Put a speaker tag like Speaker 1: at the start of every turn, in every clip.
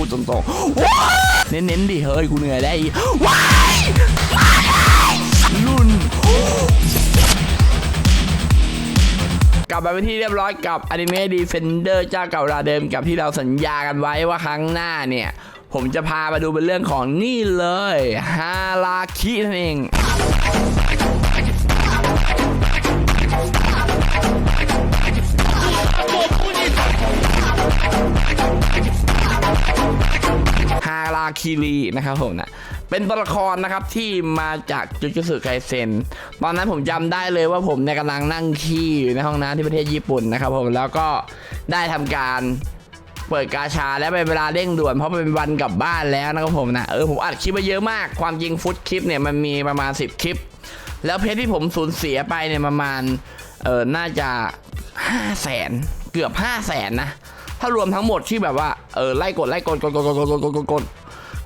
Speaker 1: พูดตรงๆว้ายเน้นๆดิเฮ้ยกูเหนื่อยได้ว้ายว้ายรุ่นกลับมาเป็นที่เรียบร้อยกับอนิเมะดีเฟนเดอร์เจ้าเก่าราเดิมกับที่เราสัญญากันไว้ว่าครั้งหน้าเนี่ย ผมจะพามาดูเป็นเรื่องของนี่เลยฮาราคินั่นเอง คิรีนะครับผมนะเป็นตัวละครนะครับที่มาจากจุจุสึไคเซนตอนนั้นผมจำได้เลยว่าผมเนี่ยกำลังนั่งขี้อยู่ในห้องน้ำที่ประเทศญี่ปุ่นนะครับผมแล้วก็ได้ทำการเปิดกาชาและเป็นเวลาเร่งด่วนเพราะเป็นวันกลับบ้านแล้วนะครับผมนะเออผมอัดคลิปมาเยอะมาก ความจริงฟุตคลิปเนี่ยมันมีประมาณ 10 คลิป แล้วเพจที่ผมสูญเสียไปเนี่ยประมาณเออน่าจะ5 0 0แสนเกือบ 5 0 0แสนนะถ้ารวมทั้งหมดที่แบบว่าเออไล่กดไล่กดกดกดกดกดกด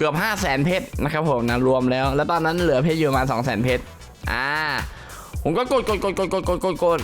Speaker 1: เกือบ 5 0 0แสนเพชรนะครับผมนะรวมแล้ว แล้วตอนนั้นเหลือเพชรอยู่ประมาณ2 0 0แสนเพชรอ่าผมก็กดกดกดกดกดกดกดกด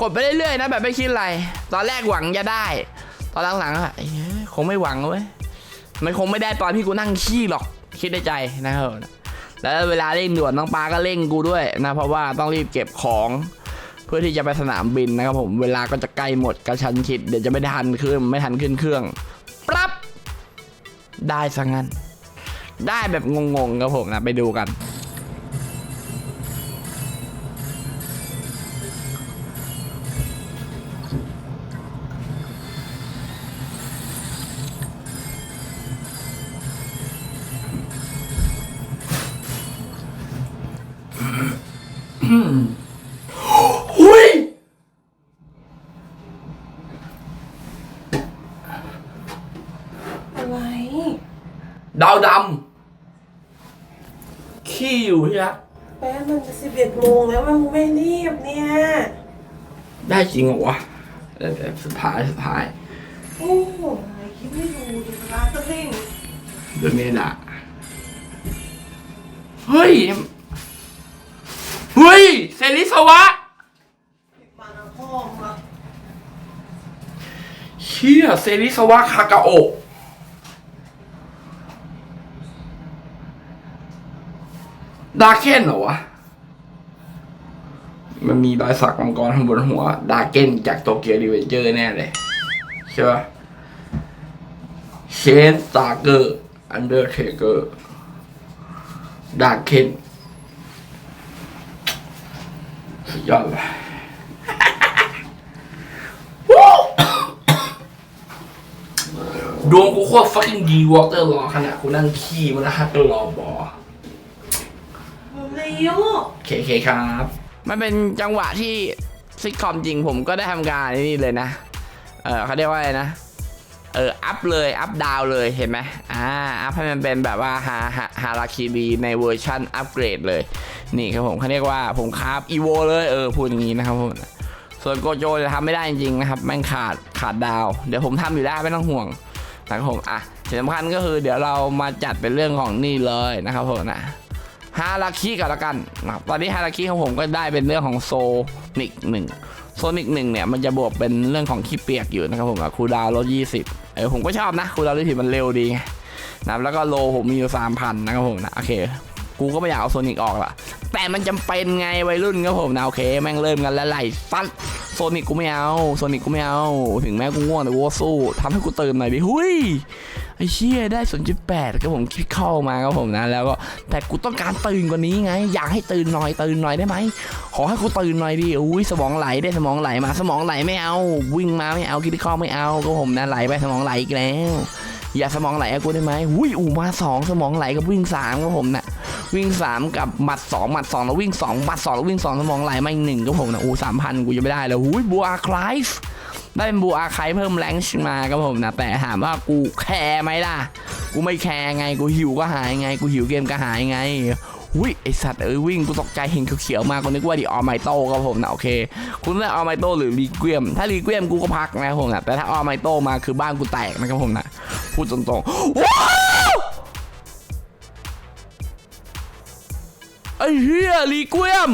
Speaker 1: กดไปเรื่อยๆนะแบบไม่คิดอะไร ตอนแรกหวังจะได้ ตอนหลังๆอะคงไม่หวังเว้ยมันคงไม่ได้ตอนที่กูนั่งขี้หรอกคิดในใจนะครับแล้วเวลาเร่งด่วนน้องปลาก็เร่งกูด้วยนะเพราะว่าต้องรีบเก็บของเพื่อที่จะไปสนามบินนะครับผมเวลาก็จะใกล้หมดกระชันชิดเดี๋ยวจะไม่ทันขึ้นไม่ทันขึ้นเครื่องปรับได้ซะงั้น ได้แบบงงๆครับผมนะไปดูกันหุย
Speaker 2: อะไร
Speaker 1: ดาวดำ ขี้อยู่ใช่ไหม
Speaker 2: แป๊บมันจะสิบเอ็ดโมงแล้วมันไม่รีบเนี่ย
Speaker 1: ได้จริงเหรอวะเดี๋ยวๆสุดท้ายสุดท้าย
Speaker 2: โอ้โหอะไรคิดไม่ดูดิเวลาจะเร่ง
Speaker 1: เดือนเมษาเฮ้ย เฮ้ยเซริสวะ
Speaker 2: มาแล้วพ่อมา
Speaker 1: เชี่ยเซริสวะคากาโอะ ดาเคนเหรอวะ มันมีรอยสักมังกรข้างบนหัว ดาเก้นจากโตเกียวดีเวนเจอร์แน่เลยใช่ปะเชนตาเกอร์อันเดอร์เทเกอร์ดาเคนสุดยอดเลยดวงกูโคตร fucking ดีวอเตอร์รอขนาดกูนั่งขี้มันนะฮะก็รอบอ
Speaker 2: นเร็ว
Speaker 1: เคเคครับมันเป็นจังหวะที่ซิทคอมจริงผมก็ได้ทำการนี่เลยนะ เออเขาเรียกว่าอะไรนะ เอออัพเลยอัพดาวเลยเห็นไหมอ่าอัพให้มันเป็นแบบว่าฮาฮาฮาราคีบีในเวอร์ชันอัปเกรดเลย นี่ครับผมเขาเรียกว่าผมคราฟอีโวเลยเออพูดอย่างนี้นะครับผมส่วนโกโจจะทำไม่ได้จริงๆนะครับแม่งขาดขาดดาว เดี๋ยวผมทำอยู่ได้ไม่ต้องห่วงนะครับผมอะสิ่งสำคัญก็คือเดี๋ยวเรามาจัดเป็นเรื่องของนี่เลยนะครับผมนะ ฮาราคิกันละกันนะครับตอนนี้ฮาราคิของผมก็ได้เป็นเรื่องของโซนิกหนึ่งโซนิกหนึ่งเนี่ยมันจะบวกเป็นเรื่องของขี้เปียกอยู่นะครับผมคูดาวลดยี่สิบเออผมก็ชอบนะคูดาวลดยี่สิบมันเร็วดีนะแล้วก็โลผมมีอยู่สามพันนะครับผมนะโอเคกูก็ไม่อยากเอาโซนิกออกละแต่มันจำเป็นไงวัยรุ่นครับผมนะโอเค แม่งเริ่มกันแล้วไหลฟัดโซนิกกูไม่เอาโซนิกกูไม่เอา ถึงแม้กูง่วงแต่กูสู้ทำให้กูตื่นหน่อยดิ หุย ไอ้เชี่ยได้ศูนย์จุดแปดก็ผมคิดเข้ามาครับผมนะ แล้วก็แต่กูต้องการตื่นกว่านี้ไง อยากให้ตื่นหน่อยตื่นหน่อยได้ไหมขอให้กูตื่นหน่อยดิอุ้ยสมองไหลได้สมองไหลมา สมองไหลไม่เอา วิ่งมาไม่เอาคิดเข้าไม่เอาก็ผมนะไหลไปสมองไหลอีกแล้วอย่าสมองไหลกูได้ไหมอุ้ยอูมาสองสมองไหลกับวิ่งสามครับผมนะวิ่งสามกับหมัดสองหมัดสองแล้ววิ่งสองหมัดสองแล้ววิ่งสองสมองไหลมาอีกหนึ่งก็ผมนะอู้สามพันกูยังไม่ได้เลยหุ้ยบัวคลายฟ์ ได้เป็นบัวอาคเพิ่มแรงค์มาครับผมนะ แต่ถามว่ากูแคร์ไหมล่ะ กูไม่แคร์ไง กูหิวก็หายไง กูหิวเกมก็หายไงหุ้ยไอสัตว์เอ้ยวิ่งกูตกใจเห็นเขียวๆมากูนึกว่าดิออไมโต้ครับผมนะโอเคคุณเลือออไมโต้หรือรีเกวียม ถ้ารีเกวียมกูก็พักนะครับผมนะแต่ถ้าออไมโต้มาคือบ้านกูแตกนะครับผมนะพูดตรงๆว้าวไอ้เฮียรีเกวียม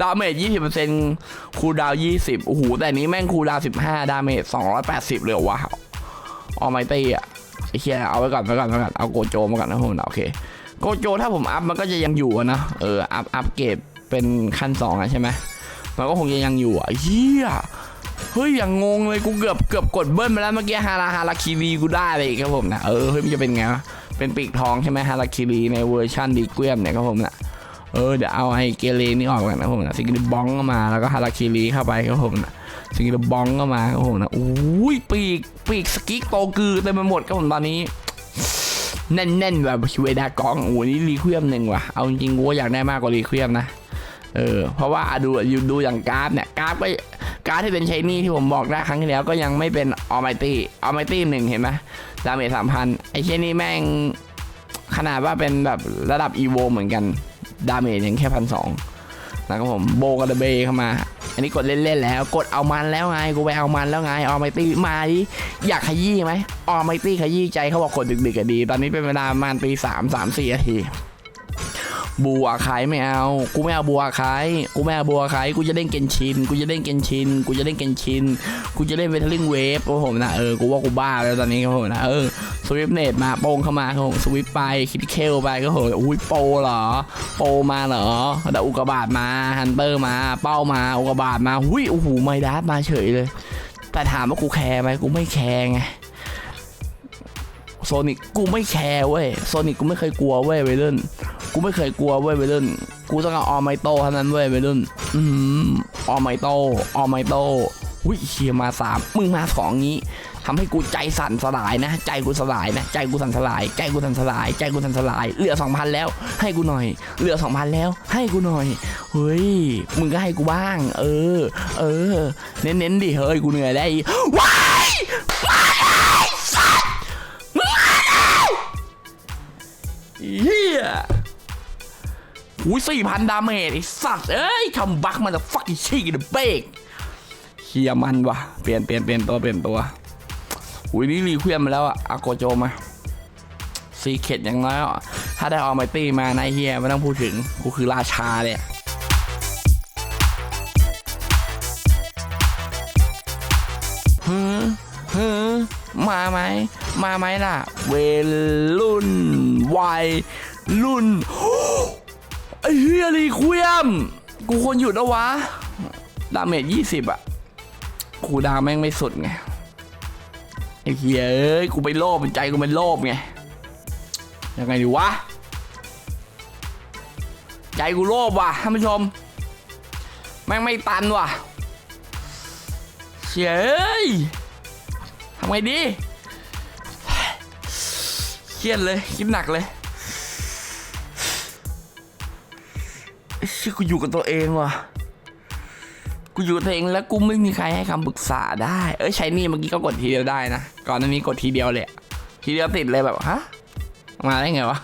Speaker 1: ดาเมจ20% คูดาว20โอ้โหแต่นี้แม่งคูดาว15 ดาเมจ280 เลยเรอวะออไมตี้อะอ้เหี้ยเอาไว้ก่อนไว้ก่อนไว้ก่อนเอาโกโจมาก่อนนะผมโอเคโกโจถ้าผมอัพมันก็จะยังอยู่นะเอออัพอัพเกรดเป็นขั้นสองอะใช่ไหมมันก็คงจะยังอยู่อะเฮียเฮ้ยอย่างงงเลยกูเกือบเกือบกดเบิ้ลไปแล้วเมื่อกี้ฮาราฮาราคิรีกูได้ไปอีกครับผมนะเออเฮ้ยมันจะเป็นไงวะเป็นปีกทองใช่ไหมฮาราคิรีในเวอร์ชันดีเกวียมเนี่ยครับผมนะ เออเดี๋ยวเอาไอ้เกเรนี่ออกกันนะผมนะซิงเกิลบองก็มาแล้วก็ฮาราคิรีเข้าไปครับผมนะซิงเกิลบองก็มาครับผมนะอุ้ยปีกปีกสกิกโตกือเต็มไปหมดครับผมตอนนี้แน่นๆแบบชิเวดากองโอ้โหนี่รีเควียมหนึ่งว่ะเอาจริงๆกูอยากได้มากกว่ารีเควียมนะเออเพราะว่าดูอยู่ดูอย่างกราฟเนี่ยกราฟก็กราฟที่เป็นใช้นี่ที่ผมบอกได้ครั้งที่แล้วก็ยังไม่เป็นออมไมตี้ออมไมตี้หนึ่งเห็นไหมดาเมจสามพันไอเชนี่แม่งขนาดว่าเป็นแบบระดับอีโวเหมือนกัน ดาเมจยังแค่พันสองนะครับผมโบกับเดเบเข้ามา อันนี้กดเล่นๆแล้ว กดเอามันแล้วไงกูไปเอามันแล้วไงออมไมตี้มาดิอยากขยี้ไหมออมไมตี้ขยี้ใจเขาบอกกดดึกๆก็ดี ตอนนี้เป็นเวลาประมาณตีสามสามสี่นาที บัวขายไม่เอา กูไม่เอาบัวขายกูไม่เอาบัวขายกูจะเล่นเกนชิน กูจะเล่นเกนชิน กูจะเล่นเกนชิน กูจะเล่นเวทลิงเวฟโอ้โหนะ เออ กูว่ากูบ้าแล้วตอนนี้ครับผมนะ เออ สวิปเนตมาโป้งเข้ามาครับผมสวิปไป คิดเคลไปก็โหอุ้ยโปเหรอ โปมาเหรอแต่อุกบาตมา ฮันเตอร์มา เป้ามา อุกบาตมา หุ้ย โอ้โห ไมดัสมาเฉยเลย แต่ถามว่ากูแคร์ไหมกูไม่แคร์ไงโซนิกกูไม่แคร์เว้ย โซนิกกูไม่เคยกลัวเว้ยเวลน กูไม่เคยกลัวเว้ยเวลนกูต้องเอาออไมโตเท่านั้นเว้ยเวลนอืมออไมโตออไมโตหุ้ยเชียมาสามมึงมาสองงี้ทำให้กูใจสั่นสลายนะ ใจกูสลายนะ ใจกูสั่นสลาย ใจกูสั่นสลาย ใจกูสั่นสลาย เหลือสองพันแล้ว ให้กูหน่อย เหลือสองพันแล้ว ให้กูหน่อย เฮ้ย มึงก็ให้กูบ้าง เออ เออ เน้นๆดิ เฮ้ย กูเหนื่อยได้ว้ายว้ายสัตว์มึงมาแล้วเฮีย อุ้ยสี่พันดาเมจไอ้สัตว์เอ้ยคัมบักมันจะฟักอีชีกันเบกเฮียมันวะเปลี่ยนเปลี่ยนเปลี่ยนตัวเปลี่ยนตัวอุ้ยนี่รีเควียมมาแล้วอะอาโกโจมาซีเค็ดอย่างน้อยถ้าได้ออมไมตี้มานายเฮียไม่ต้องพูดถึงกูคือราชาเลยฮึฮึมาไหมมาไหมล่ะ เวรุ่นวัยรุ่น ไอ้เฮียรีเควียม กูควรหยุดแล้ววะ ดาเมจยี่สิบอะคูดาแม่งไม่สุดไง ไอ้เหี้ยเอ้ย กูไปโลภเป็นใจกูเป็นโลภไง ยังไงดีวะ ใจกูโลภว่ะท่านผู้ชม แม่งไม่ตันว่ะเฮ้ยทำไงดี เครียดเลย คิดหนักเลย เชื่อกูอยู่กับตัวเองว่ะ กูอยู่กับตัวเองแล้วกูไม่มีใครให้คำปรึกษาได้ เอ้ยใช้นี่เมื่อกี้ก็กดทีเดียวได้นะ ก่อนหน้านี้กดทีเดียวเลย ทีเดียวติดเลยแบบฮะ มาได้ไงวะ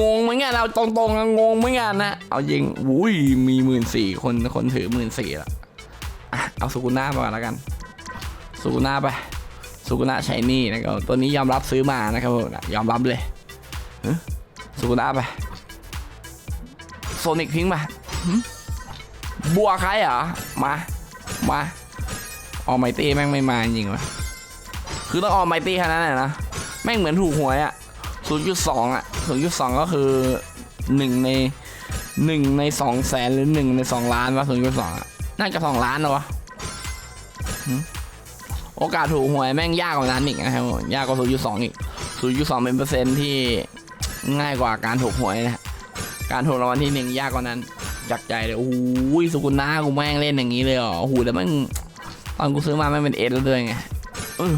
Speaker 1: งงเหมือนกันเราตรงๆอะงงเหมือนกันนะ เอาจิงอุ้ยมีหมื่นสี่คนคนถือหมื่นสี่ละเอาสุกุน่ามาก่อนแล้วกัน สุกุน่าไป สุกุน่าใช้นี่นะครับ ตัวนี้ยอมรับซื้อมานะครับผมยอมรับเลยสุกุน่าไป โซนิกทิ้งมาบัวใครเหรอ มา มาออมไมตี้แม่งไม่มาจริงวะคือต้องออมไมตี้แค่นั้นแหละนะ แม่งเหมือนถูกหวยอะ0.2อะ0.2 ก็คือหนึ่งในหนึ่งในสองแสนหรือหนึ่งในสองล้านวะ0.2อะน่าจะสองล้านเหรอวะโอกาสถูกหวยแม่งยากกว่านั้นอีกนะครับ ยากกว่า 0.2 อีก 0.2 เป็นเปอร์เซ็นต์ที่ง่ายกว่าการถูกหวยนะ การถูกรางวัลที่หนึ่งยากกว่านั้นจากใจเลยโอ้ยสุกุน่ากูแม่งเล่นอย่างนี้เลยเหรอโอ้โหแต่แม่งตอนกูซื้อมาแม่งเป็นเอสแล้วด้วยไงเออ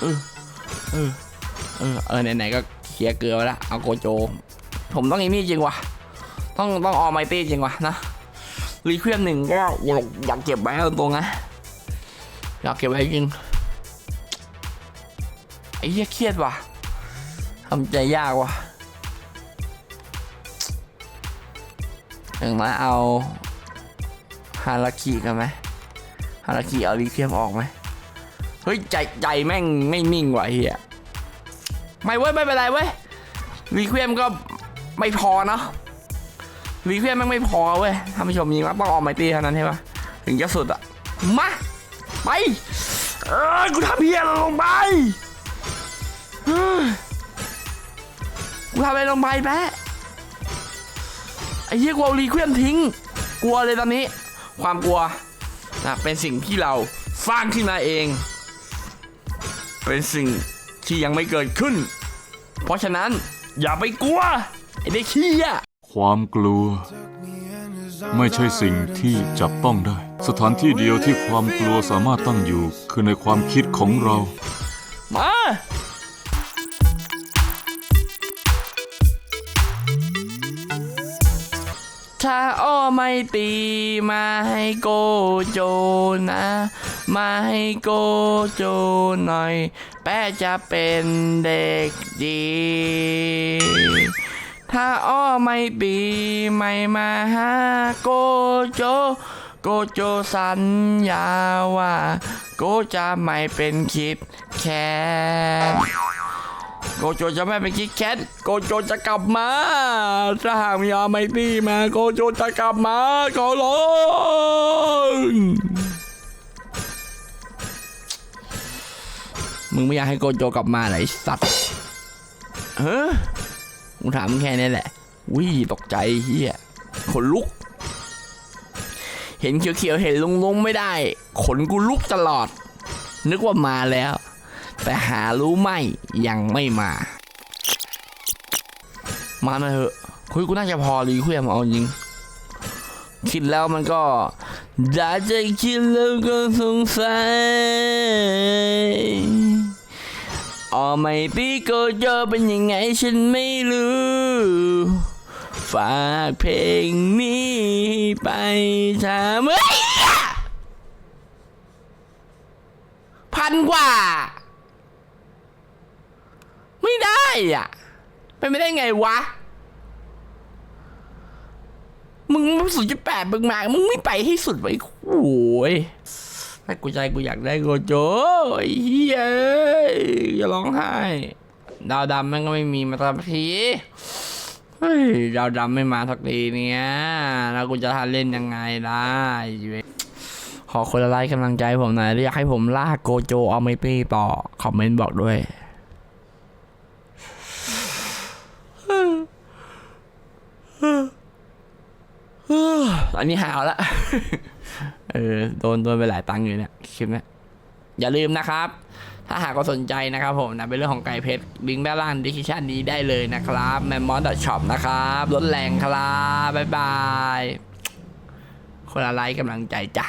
Speaker 1: เออเออเออเออไหนๆก็เคลียร์เกลือไปละเอาโกโจ ผมต้องไอ้นี่จริงวะต้องต้องออมไมตี้จริงวะนะรีเควียมหนึ่งก็อยากอยากเก็บไว้ตรงนะอยากเก็บไว้จริงไอ้เหี้ยเครียดว่ะทำใจยากว่ะ อย่งมาเอาฮาราคิกันไหมฮาราคิเอาลีเคียมออกไหมเฮ้ยใจใจแม่งไม่นิ่งว่ะเฮียไม่เว้ยไม่เป็นไรเว้ยรีเคียมก็ไม่พอเนาะรีเคียมแม่งไม่พอเว้ยท่านผู้ชมยิงว่าต้องออกไมตี้เท่านั้นใช่ปะถึงจะสุดอะมาไปเออกูทำเฮียรลงไปกูทำอะไรลงไปแปะ ไอ้เหี้ยกูเอาลีเควียนทิ้ง กลัวเลยตอนนี้ ความกลัวนะเป็นสิ่งที่เราสร้างขึ้นมาเอง เป็นสิ่งที่ยังไม่เกิดขึ้น เพราะฉะนั้นอย่าไปกลัว ไอ้เด็กขี้อะ
Speaker 3: ความกลัว ไม่ใช่สิ่งที่จับต้องได้ สถานที่เดียวที่ความกลัวสามารถตั้งอยู่ คือในความคิดของเรา
Speaker 1: มา ถ้าอ้อไม่ตีมาให้โกโจนะ มาให้โกโจหน่อย แป้จะเป็นเด็กดี ถ้าอ้อไม่ตีไม่มาหาโกโจ โกโจสัญญาว่า โกจะไม่เป็นคิดแค้น โกโจจะไม่เป็นคิดแคทโกโจจะกลับมาถ้าหากมีอาไม่ตีมาโกโจจะกลับมาขอร้องมึงไม่อยากให้โกโจกลับมาเหรอไอ้สัตว์เฮ้ยกูถามแค่นี้แหละวิ่งตกใจเฮียขนลุก เห็นเขียวๆเห็นลุงๆไม่ได้ ขนกูลุกตลอด นึกว่ามาแล้ว แต่หารู้ไหมยังไม่มา มาหน่อยเถอะคุยกูน่าจะพอรีคุยมาเอาจริง คิดแล้วมันก็ได้ใจะคิดแล้วก็สงสัยอ๋อไม่ตีก็เจอเป็นยังไงฉันไม่รู้ฝากเพลงนี้ไปถามพันกว่า อะเป็นไม่ได้ไงวะ มึงสุดจุดแปดมึงมา มึงไม่ไปให้สุดไว้โอ้ยถ้ากูใจกูอยากได้โกโจไอ้เฮียเอ้ยอย่าร้องไห้ ดาวดำแม่งก็ไม่มีมาสักทีเฮ้ยดาวดำไม่มาสักทีเนี่ยแล้วกูจะทันเล่นยังไงได้ขอคนละไลค์กำลังใจผมหน่อยอยากให้ผมลากโกโจเอาไม่ปี้ต่อ คอมเมนต์บอกด้วย อันนี้หาวละ เออ โดนโดนไปหลายตังค์อยู่เนี่ยคลิปเนี้ยอย่าลืมนะครับ ถ้าหากว่าสนใจนะครับผมนะเป็นเรื่องของไก่เพชรลิงก์ด้านล่างดิสคิชันนี้ได้เลยนะครับแมมมอนดอทช็อปนะครับลดแรงครับ บ๊ายบาย คนละไลค์กำลังใจจ้ะ